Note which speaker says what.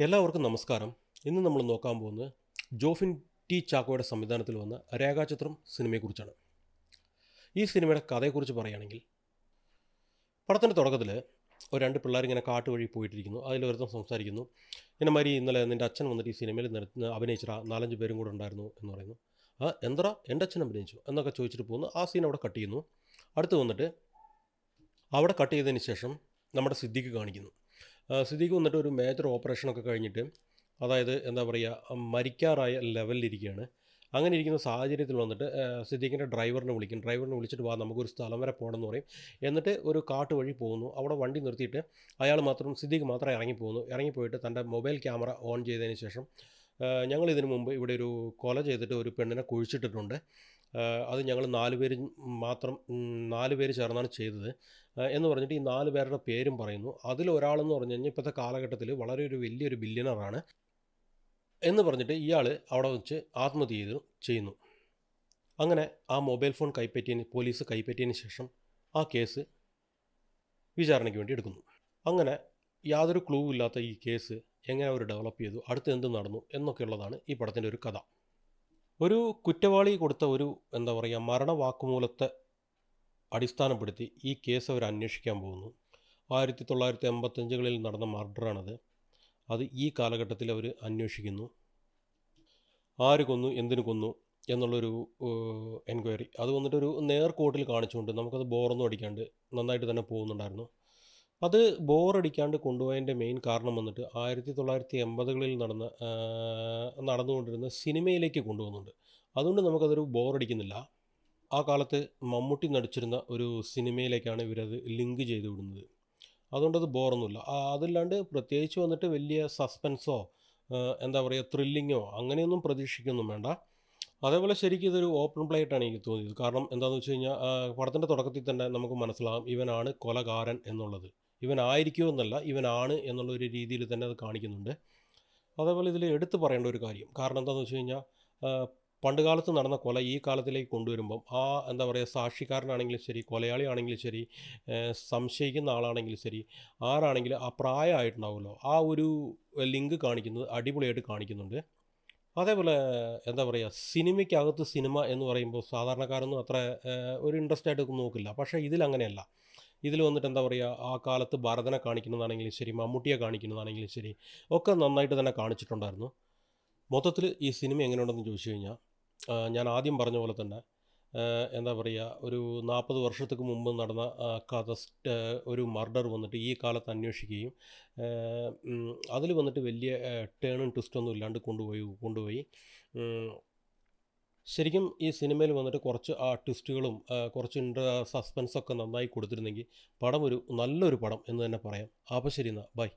Speaker 1: എല്ലാവർക്കും നമസ്കാരം. ഇന്ന് നമ്മൾ നോക്കാൻ പോകുന്നത് ജോഫിൻ ടി ചാക്കോയുടെ സംവിധാനത്തിൽ വന്ന രേഖാചിത്രം സിനിമയെക്കുറിച്ചാണ്. ഈ സിനിമയുടെ കഥയെക്കുറിച്ച് പറയുകയാണെങ്കിൽ പടത്തിന്റെ തുടക്കത്തിൽ ഒരു രണ്ട് പിള്ളേർ ഇങ്ങനെ കാട്ടുവഴി പോയിട്ടിരിക്കുന്നു. അതിലൊരുത്തം സംസാരിക്കുന്നു. ഇന്ന മാതിരി ഇന്നലെ നിന്റെ അച്ഛൻ വന്നിട്ട് ഈ സിനിമയിൽ അഭിനയിച്ചിട്ട് നാലഞ്ച് പേരും കൂടെ ഉണ്ടായിരുന്നു എന്ന് പറയുന്നു. ആ എന്തറാ എന്റെ അച്ഛൻ അഭിനയിച്ചു? എന്നൊക്കെ ചോദിച്ചിട്ട് പോകുന്നു. ആ സീൻ അവിടെ കട്ട് ചെയ്യുന്നു. അടുത്ത് വന്നിട്ട് അവിടെ കട്ട് ചെയ്തതിന് ശേഷം നമ്മുടെ സിദ്ധിക്ക് കാണിക്കുന്നു. സിദ്ദിഖ് വന്നിട്ട് ഒരു മേജർ ഓപ്പറേഷനൊക്കെ കഴിഞ്ഞിട്ട് അതായത് എന്താ പറയുക മരിക്കാറായ ലെവലിലിരിക്കുകയാണ് അങ്ങനെ ഇരിക്കുന്ന സാഹചര്യത്തിൽ വന്നിട്ട് സിദ്ദീഖിന്റെ ഡ്രൈവറിനെ വിളിക്കും. ഡ്രൈവറിനെ വിളിച്ചിട്ട് വാ നമുക്കൊരു സ്ഥലം വരെ പോകണമെന്ന് പറയും. എന്നിട്ട് ഒരു കാട്ട് വഴി പോകുന്നു. അവിടെ വണ്ടി നിർത്തിയിട്ട് അയാൾ മാത്രം സിദ്ദീഖ് മാത്രം ഇറങ്ങി പോകുന്നു. ഇറങ്ങിപ്പോയിട്ട് തന്റെ മൊബൈൽ ക്യാമറ ഓൺ ചെയ്തതിന് ശേഷം ഞങ്ങൾ ഇതിനു മുമ്പ് ഇവിടെ ഒരു കൊല ചെയ്തിട്ട് ഒരു പെണ്ണിനെ കുഴിച്ചിട്ടിട്ടുണ്ട്. അത് ഞങ്ങൾ നാല് പേര് മാത്രം നാല് പേര് ചേർന്നാണ് ചെയ്തത്. എന്ന് പറഞ്ഞിട്ട് ഈ നാല് പേരുടെ പേരും പറയുന്നു. അതിൽ ഒരാളെന്ന് പറഞ്ഞു കഴിഞ്ഞാൽ ഇപ്പോഴത്തെ കാലഘട്ടത്തിൽ വളരെ ഒരു വലിയൊരു ബില്യണറാണ് എന്ന് പറഞ്ഞിട്ട് ഇയാൾ അവിടെ വെച്ച് ആത്മഹത്യ ചെയ്തു ചെയ്യുന്നു. അങ്ങനെ ആ മൊബൈൽ ഫോൺ കൈപ്പറ്റിയതിന് പോലീസ് കൈപ്പറ്റിയതിന് ശേഷം ആ കേസ് വിചാരണയ്ക്ക് വേണ്ടി എടുക്കുന്നു. അങ്ങനെ യാതൊരു ക്ലൂ ഇല്ലാത്ത ഈ കേസ് എങ്ങനെ അവർ ഡെവലപ്പ് ചെയ്തു അടുത്ത് എന്ത് നടന്നു എന്നൊക്കെയുള്ളതാണ് ഈ പടത്തിന്റെ ഒരു കഥ. ഒരു കുറ്റവാളി കൊടുത്ത ഒരു എന്താ പറയുക മരണവാക്കുമൂലത്തെ അടിസ്ഥാനപ്പെടുത്തി ഈ കേസ് അവർ അന്വേഷിക്കാൻ പോകുന്നു. ആയിരത്തി തൊള്ളായിരത്തി എൺപത്തഞ്ചുകളിൽ നടന്ന മർഡറാണത്. അത് ഈ കാലഘട്ടത്തിൽ അവർ അന്വേഷിക്കുന്നു. ആര് കൊന്നു എന്തിനു കൊന്നു എന്നുള്ളൊരു എൻക്വയറി. അത് വന്നിട്ടൊരു നേർക്കോട്ടിൽ കാണിച്ചുകൊണ്ട് നമുക്കത് ബോറൊന്നും അടിക്കാണ്ട് നന്നായിട്ട് തന്നെ പോകുന്നുണ്ടായിരുന്നു. അത് ബോറടിക്കാണ്ട് കൊണ്ടുപോയതിന്റെ മെയിൻ കാരണം വന്നിട്ട് ആയിരത്തി തൊള്ളായിരത്തി എൺപതുകളിൽ നടന്ന നടന്നുകൊണ്ടിരുന്ന സിനിമയിലേക്ക് കൊണ്ടുപോകുന്നുണ്ട് അതുകൊണ്ട് നമുക്കതൊരു ബോറടിക്കുന്നില്ല. ആ കാലത്ത് മമ്മൂട്ടി നടിച്ചിരുന്ന ഒരു സിനിമയിലേക്കാണ് ഇവരത് ലിങ്ക് ചെയ്ത് വിടുന്നത്. അതുകൊണ്ടത് ബോറൊന്നുമില്ല. അതല്ലാണ്ട് പ്രത്യേകിച്ച് വന്നിട്ട് വലിയ സസ്പെൻസോ എന്താ പറയുക ത്രില്ലിങ്ങോ അങ്ങനെയൊന്നും പ്രതീക്ഷിക്കൊന്നും വേണ്ട. അതേപോലെ ശരിക്കും ഇതൊരു ഓപ്പൺ പ്ലേ ആയിട്ടാണ് എനിക്ക് തോന്നിയത്. കാരണം എന്താണെന്ന് വെച്ച് കഴിഞ്ഞാൽ പടത്തിന്റെ തുടക്കത്തിൽ തന്നെ നമുക്ക് മനസ്സിലാകും ഇവനാണ് കൊലകാരൻ എന്നുള്ളത്. ഇവനായിരിക്കുമോ എന്നല്ല ഇവനാണ് എന്നുള്ള ഒരു രീതിയിൽ തന്നെ അത് കാണിക്കുന്നുണ്ട്. അതേപോലെ ഇതിൽ എടുത്തു പറയേണ്ട ഒരു കാര്യം. കാരണം എന്താണെന്ന് വെച്ച് കഴിഞ്ഞാൽ പണ്ട് കാലത്ത് നടന്ന കൊല ഈ കാലത്തിലേക്ക് കൊണ്ടുവരുമ്പം ആ എന്താ പറയുക സാക്ഷിക്കാരനാണെങ്കിലും ശരി കൊലയാളി ആണെങ്കിലും ശരി സംശയിക്കുന്ന ആളാണെങ്കിലും ശരി ആരാണെങ്കിലും ആ പ്രായമായിട്ടുണ്ടാവുമല്ലോ ആ ഒരു ലിങ്ക് കാണിക്കുന്നത് അടിപൊളിയായിട്ട് കാണിക്കുന്നുണ്ട്. അതേപോലെ എന്താ പറയുക സിനിമയ്ക്കകത്ത് സിനിമ എന്ന് പറയുമ്പോൾ സാധാരണക്കാരൊന്നും അത്ര ഒരു ഇൻട്രസ്റ്റ് ആയിട്ട് നോക്കില്ല. പക്ഷേ ഇതിലങ്ങനെയല്ല. ഇതിൽ വന്നിട്ട് എന്താ പറയുക ആ കാലത്ത് ഭരതനെ കാണിക്കുന്നതാണെങ്കിലും ശരി മമ്മൂട്ടിയെ കാണിക്കുന്നതാണെങ്കിലും ശരി ഒക്കെ നന്നായിട്ട് തന്നെ കാണിച്ചിട്ടുണ്ടായിരുന്നു. മൊത്തത്തിൽ ഈ സിനിമ എങ്ങനെയുണ്ടെന്ന് ചോദിച്ചു കഴിഞ്ഞാൽ ഞാൻ ആദ്യം പറഞ്ഞ പോലെ തന്നെ എന്താ പറയുക ഒരു നാൽപ്പത് വർഷത്തേക്ക് മുമ്പ് നടന്ന കഥ ഒരു മർഡർ വന്നിട്ട് ഈ കാലത്ത് അന്വേഷിക്കുകയും അതിൽ വന്നിട്ട് വലിയ ടേണും ട്വിസ്റ്റൊന്നും ഇല്ലാണ്ട് കൊണ്ടുപോയി കൊണ്ടുപോയി ശരിക്കും ഈ സിനിമയിൽ വന്നിട്ട് കുറച്ച് ആ ട്വിസ്റ്റുകളും കുറച്ച് സസ്പെൻസൊക്കെ നന്നായി കൊടുത്തിരുന്നെങ്കിൽ പടം ഒരു നല്ലൊരു പടം എന്ന് തന്നെ പറയാം. അപ്പോൾ ശരി എന്നാൽ ബൈ.